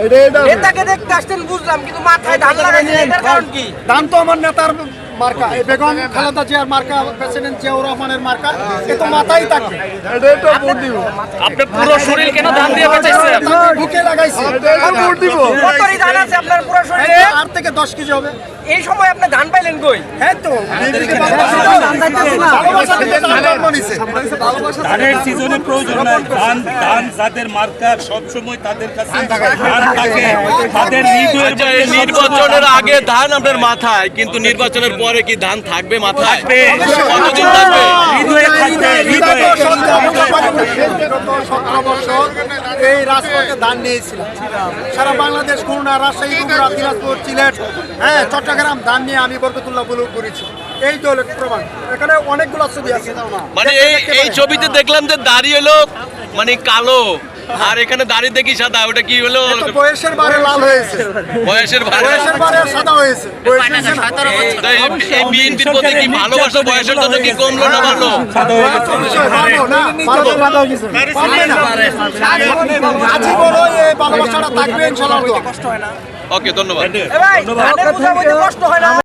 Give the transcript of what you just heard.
নেতাকে দেখতে আসছেন বুঝলাম কিন্তু মাথায় ধান লাগাইছেন এটার কারণ কি? দান তো আমার নেতার মার্কা এই বেগম খালেদা জিয়ার মার্কা প্রেসিডেন্ট জিয়াউর রহমানের মার্কা এ তো মাথায় থাকবে। এটা এটা ভোট দিব। আপনি পুরো শরীর কেন ধান দিয়ে বাঁচাইছেন? বুকে লাগাইছে। ভোট দিব। কতরি ধান আছে আপনার পুরো শরীরে? তো আট থেকে দশ কেজি হবে। এই সময় আপনি ধান পাইলেন কই? হ্যাঁ তো ধানের সিজনে প্রয়োজন নাই। ধান ধান যাদের মার্কার সবসময় তাদের কাছে ধান থাকে। তাদের আচ্ছা নির্বাচনের আগে ধান আপনার মাথায় কিন্তু নির্বাচনের পরে কি ধান থাকবে মাথায়? কতদিন থাকবে? হৃদয়ে থাকবে হৃদয়ে। বিগত সতেরো বছর- বিগত সতেরো বছর এই রাজপথে দান নিয়েছিলাম। সারা বাংলাদেশ খুলনা রাজশাহী বগুড়া দিনাজপুর সিলেট হ্যাঁ চট্টগ্রাম দান নিয়ে আমি বরকতুল্লাহ বলে করেছি। এই তো প্রমাণ। এখানে অনেকগুলো ছবি আছে। মানে এই এই ছবিতে দেখলাম যে দাঁড়িয়ে লোক মানে কালো। আর এখানে দাড়ি দেখি সাদা ওটা কি হলো বয়সের বারে লাল হয়েছে বয়সের ভারে বয়সের বারে সাদা হয়েছে এই বিএনপির প্রতি কি ভালোবাসা বয়সের জন্য কি কমলো না বাড়লো ওকে ধন্যবাদ কষ্ট হয় না